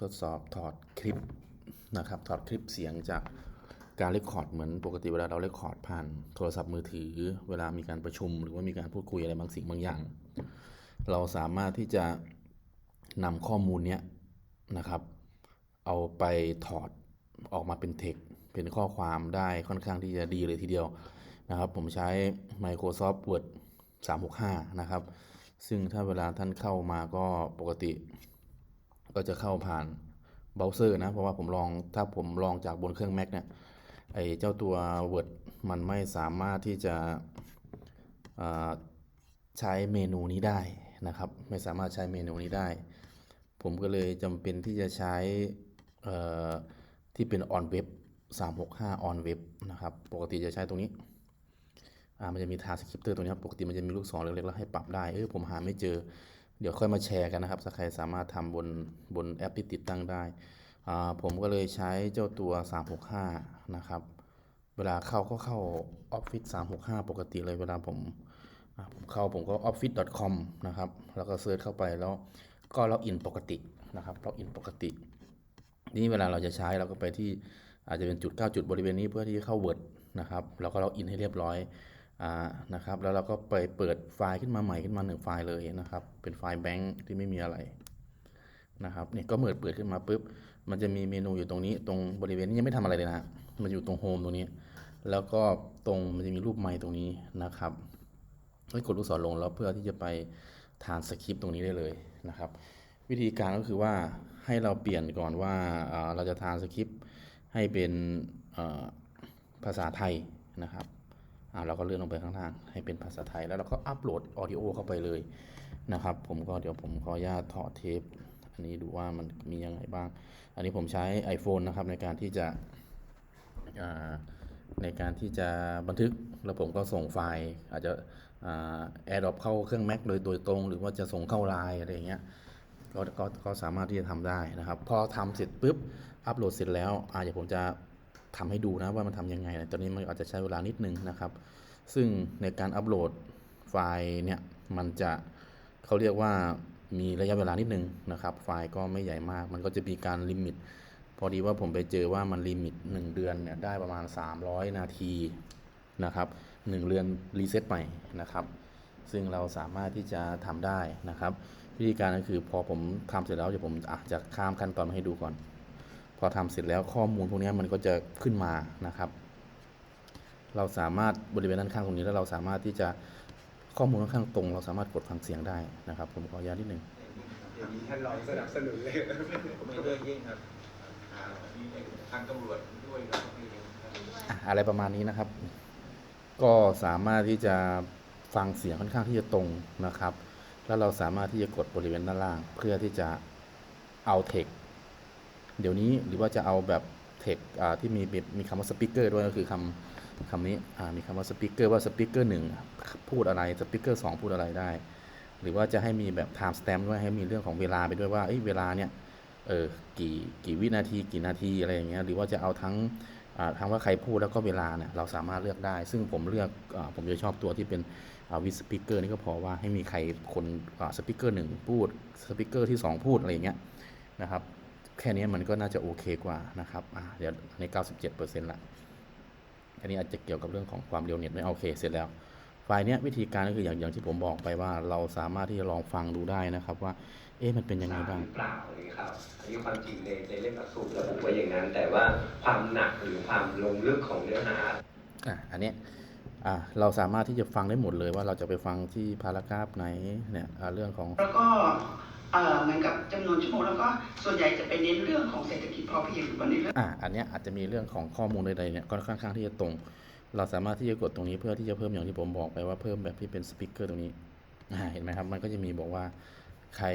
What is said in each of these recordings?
ทดสอบถอดคลิปนะครับถอดคลิปเสียงจากการเรคคอร์ดเหมือนปกติเวลาเราเรคคอร์ดผ่านโทรศัพท์มือถือ เวลามีการประชุม หรือว่ามีการพูดคุยอะไรบางสิ่งบางอย่าง เราสามารถที่จะนำข้อมูลเนี้ยนะครับ เอาไปถอดออกมาเป็นเทคเป็นข้อความได้ค่อนข้างที่จะดีเลยทีเดียวนะครับ ผมใช้ Microsoft Word 365 นะครับ ซึ่งถ้าเวลาท่านเข้ามาก็ปกติ ก็จะเข้าผ่านเบราว์เซอร์นะ เพราะว่าผมลองถ้าผมลองจากบนเครื่อง Mac เนี่ยไอเจ้าตัว Word มันไม่สามารถที่จะใช้เมนูนี้ได้นะครับ ไม่สามารถใช้เมนูนี้ได้ ผมก็เลยจำเป็นที่จะใช้ที่เป็น on web 365 on web นะครับ ปกติจะใช้ตรงนี้มันจะมีทาสคริปเตอร์ตัวนี้ครับปกติมันจะมีลูกศรเล็กๆแล้วให้ปรับได้ เออผมหาไม่เจอ เดี๋ยวค่อยมาแชร์กันนะครับถ้าใครสามารถทำบนบนแอปที่ติดตั้งได้ ผมก็เลยใช้เจ้าตัว 365 นะครับ เวลาเข้าก็เข้า Office 365 ปกติเลยเวลาผมผมเข้าผมก็ office.com นะครับ แล้วก็เซิร์ชเข้าไปแล้วก็ล็อกอินปกตินะครับล็อกอินปกติ นี่เวลาเราจะใช้เราก็ไปที่อาจจะเป็นจุด 9 จุดบริเวณนี้เพื่อที่จะเข้า Word นะครับ เราก็ล็อกอินให้เรียบร้อย นะครับ แล้วเราก็ไปเปิดไฟล์ขึ้นมาใหม่ขึ้นมาหนึ่งไฟล์เลยนะครับ เป็นไฟล์แบงค์ที่ไม่มีอะไรนะครับเนี่ยก็เปิดเปิดขึ้นมาปุ๊บ มันจะมีเมนูอยู่ตรงนี้ ตรงบริเวณนี้ยังไม่ทำอะไรเลยนะมันอยู่ตรงโฮมตรงนี้ แล้วก็ตรงมันจะมีรูปไมค์ตรงนี้นะครับให้กดลูกศรลงแล้วเพื่อที่จะไปทานสคริปต์ตรงนี้ได้เลยนะครับ วิธีการก็คือว่าให้เราเปลี่ยนก่อนว่าเราจะทานสคริปต์ให้เป็นภาษาไทยนะครับ อ่าเราก็เลื่อนลงไปข้างล่างให้เป็นภาษาไทย แล้วเราก็อัปโหลดออดิโอเข้าไปเลยนะครับ ผมก็เดี๋ยวผมขออนุญาตถอดเทป อันนี้ดูว่ามันมียังไงบ้าง อันนี้ผมใช้ iPhone นะครับในการที่จะในการที่จะบันทึกแล้วผมก็ส่งไฟล์ อาจจะแอร์ดรอปเข้าเครื่อง Mac โดยโดยตรง หรือว่าจะส่งเข้าไลน์อะไรอย่างเงี้ยก็ก็ก็สามารถที่จะทำได้นะครับ พอทำเสร็จปุ๊บอัปโหลดเสร็จแล้วอาเดี๋ยวผมจะ ทำให้ดูนะว่ามันทำยังไงตอนนี้มันอาจจะใช้เวลานิดนึงนะครับ ซึ่งในการอัปโหลดไฟล์เนี่ยมันจะเขาเรียกว่ามีระยะเวลานิดนึงนะครับ ไฟล์ก็ไม่ใหญ่มาก มันก็จะมีการลิมิต พอดีว่าผมไปเจอว่ามันลิมิต 1 เดือนเนี่ยได้ประมาณ 300 นาทีนะครับ1เดือนรีเซ็ตใหม่นะครับ ซึ่งเราสามารถที่จะทำได้นะครับ วิธีการก็คือพอผมทำเสร็จแล้วเดี๋ยวผมอาจจะข้ามขั้นตอนมาให้ดูก่อน พอทำเสร็จแล้วข้อมูลพวกนี้มันก็จะขึ้นมานะครับ เราสามารถบริเวณด้านข้างตรงนี้แล้วเราสามารถที่จะข้อมูลค่อนข้างตรง เราสามารถกดฟังเสียงได้นะครับ ผมขออนุญาตนิดหนึ่งอย่างนี้ท่านรองสนับสนุนเลยผมไม่เลือกยิ่งครับอ่าทางตำรวจด้วยครับพี่ครับอะอะไรประมาณนี้นะครับ ก็สามารถที่จะฟังเสียงค่อนข้างที่จะตรงนะครับ แล้วเราสามารถที่จะกดบริเวณด้านล่าง เพื่อที่จะเอาเทค เดี๋ยวนี้หรือว่าจะเอาแบบเทคที่มีมีคำว่าสปีกเกอร์ด้วยก็คือคำคำนี้มีคำว่าสปีกเกอร์ว่าสปีกเกอร์หนึ่งพูดอะไรสปีกเกอร์สองพูดอะไรได้ หรือว่าจะให้มีแบบ time stamp ด้วยให้มีเรื่องของเวลาไปด้วยว่าเเวลาเนี่ยเออกี่กี่วินาทีกี่นาทีอะไรอย่างเงี้ยหรือว่าจะเอาทั้งทั้งว่าใครพูดแล้วก็เวลาเนี่ยเราสามารถเลือกได้ ซึ่งผมเลือกอผมจะชอบตัวที่เป็นวิสปีกเกอร์นี่ก็พอว่าให้มีใครคนสปีกเกอร์หนึ่งพูดสปีกเกอร์ที่สองพูดอะไรอย่างเงี้ยนะครับ แค่นี้มันก็น่าจะโอเคกว่านะครับอ่าเดี๋ยวอันนี้97%ละอันนี้อาจจะเกี่ยวกับเรื่องของความเร็วเน็ตไม่โอเคเสร็จแล้ว ไฟล์เนี้ยวิธีการก็คืออย่างอย่างที่ผมบอกไปว่าเราสามารถที่จะลองฟังดูได้นะครับ ว่า เอ๊ะมันเป็นยังไงบ้างหรือเปล่าอย่างนี้ครับอันนี้ความจริงในในเล่มหลักสูตรระบุไว้อย่างนั้น แต่ว่าความหนักหรือความลงลึกของเนื้อหาอะอันเนี้ยอะเราสามารถที่จะฟังได้หมดเลยว่าเราจะไปฟังที่พารากราฟไหนเนี่ยอะเรื่องของแล้วก็ เหมือนกับจำนวนชั่วโมงแล้วก็ส่วนใหญ่จะไปเน้นเรื่องของเศรษฐกิจพอเพียงหรือว่าในเรื่องอะอันนี้อาจจะมีเรื่องของข้อมูลใดๆเนี่ยก็ค่อนข้างที่จะตรง เราสามารถที่จะกดตรงนี้เพื่อที่จะเพิ่มอย่างที่ผมบอกไปว่าเพิ่มแบบที่เป็นสปีกเกอร์ตรงนี้อ่าเห็นไหมครับมันก็จะมีบอกว่าใคร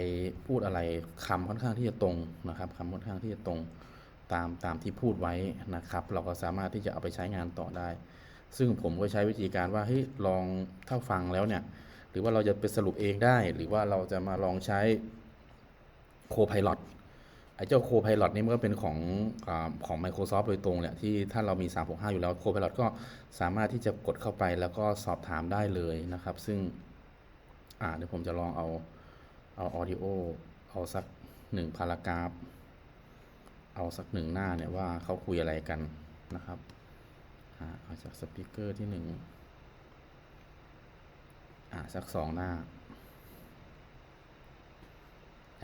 พูดอะไรคำค่อนข้างที่จะตรงนะครับคำค่อนข้างที่จะตรงตามตามที่พูดไว้นะครับ เราก็สามารถที่จะเอาไปใช้งานต่อได้ ซึ่งผมก็ใช้วิธีการว่าเฮ้ยลองถ้าฟังแล้วเนี่ย หรือว่าเราจะไปสรุปเองได้ หรือว่าเราจะมาลองใช้ โค p i l o t ไอ้เจ้า Copilot นี่มันก็เป็นของอของ Microsoft โดยตรงแหละที่ถ้าเรามี 365 อยู่แล้ว Copilot ก็สามารถที่จะกดเข้าไปแล้วก็สอบถามได้เลยนะครับ ซึ่งอ่าเดี๋ยวผมจะลองเอาเอา audio เอาสักหนึ่งพารากราฟ เอาสักหนึ่งหน้าเนี่ยว่าเขาคุยอะไรกันนะครับเอาจากสปีกเกอร์ที่หนึ่งอ่าสักสองหน้า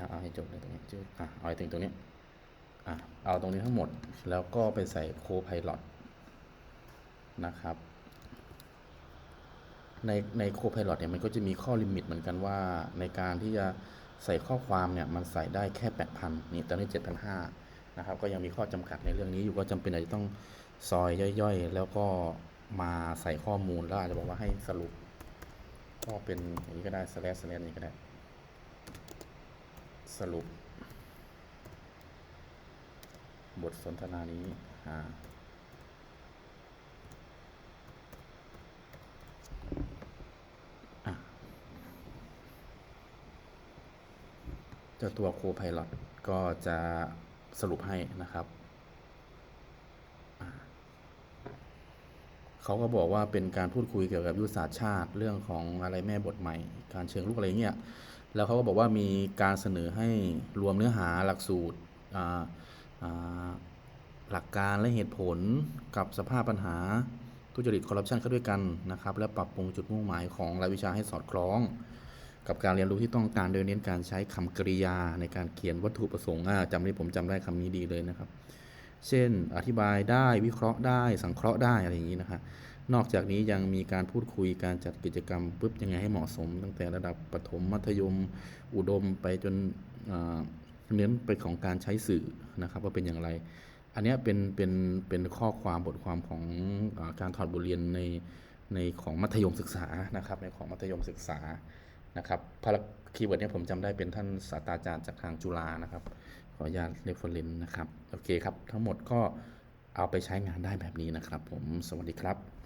อาเอาให้จบเลยตรงนี้จืดอะเอาถึงตรงนี้อะเอาตรงนี้ทั้งหมดแล้วก็ไปใส่โคไพลอตนะครับ ในในโคไพลอตเนี่ยมันก็จะมีข้อลิมิตเหมือนกันว่าในการที่จะใส่ข้อความเนี่ยมันใส่ได้แค่ 8,000นี่ตอนนี้7,500นะครับก็ยังมีข้อจำกัดในเรื่องนี้อยู่ก็จำเป็นอาจจะต้องซอยย่อยๆ แล้วก็มาใส่ข้อมูลแล้วอาจจะบอกว่าให้สรุป ก็เป็นอย่างนี้ก็ได้สแลสสแลสนี้ก็ได้ สรุป บทสนทนานี้อ่าอะเจ้าตัวโคไพลอตก็จะสรุปให้นะครับ เขาก็บอกว่าเป็นการพูดคุยเกี่ยวกับยุทธศาสตร์ชาติเรื่องของอะไรแม่บทใหม่ การเชิงลุกอะไรเงี้ย แล้วเขาก็บอกว่ามีการเสนอให้รวมเนื้อหาหลักสูตรหลักการและเหตุผลกับสภาพปัญหาทุจริตคอร์รัปชันเข้าด้วยกันนะครับ และปรับปรุงจุดมุ่งหมายของรายวิชาให้สอดคล้อง กับการเรียนรู้ที่ต้องการโดยเน้นการใช้คำกริยาในการเขียนวัตถุประสงค์จำนี้ผมจำได้คำนี้ดีเลยนะครับ เช่น อธิบายได้วิเคราะห์ได้ สังเคราะห์ได้อะไรอย่างนี้นะครับ นอกจากนี้ยังมีการพูดคุยการจัดกิจกรรมปุ๊บยังไงให้เหมาะสม ตั้งแต่ระดับประถมมัธยมอุดมไปจนเน้นไปของการใช้สื่อนะครับว่าเป็นอย่างไร อันนี้เป็นเป็นเป็นข้อความบทความของอการถอดบทเรียนในในของมัธยมศึกษานะครับในของมัธยมศึกษานะครับพาราคีย์เวิร์ดเนี้ยผมจำได้เป็นท่านศาสตราจารย์จากทางจุฬานะครับ ขออนุญาตเรฟเฟอรนนะครับ โอเคครับ ทั้งหมดก็เอาไปใช้งานได้แบบนี้นะครับผม สวัสดีครับ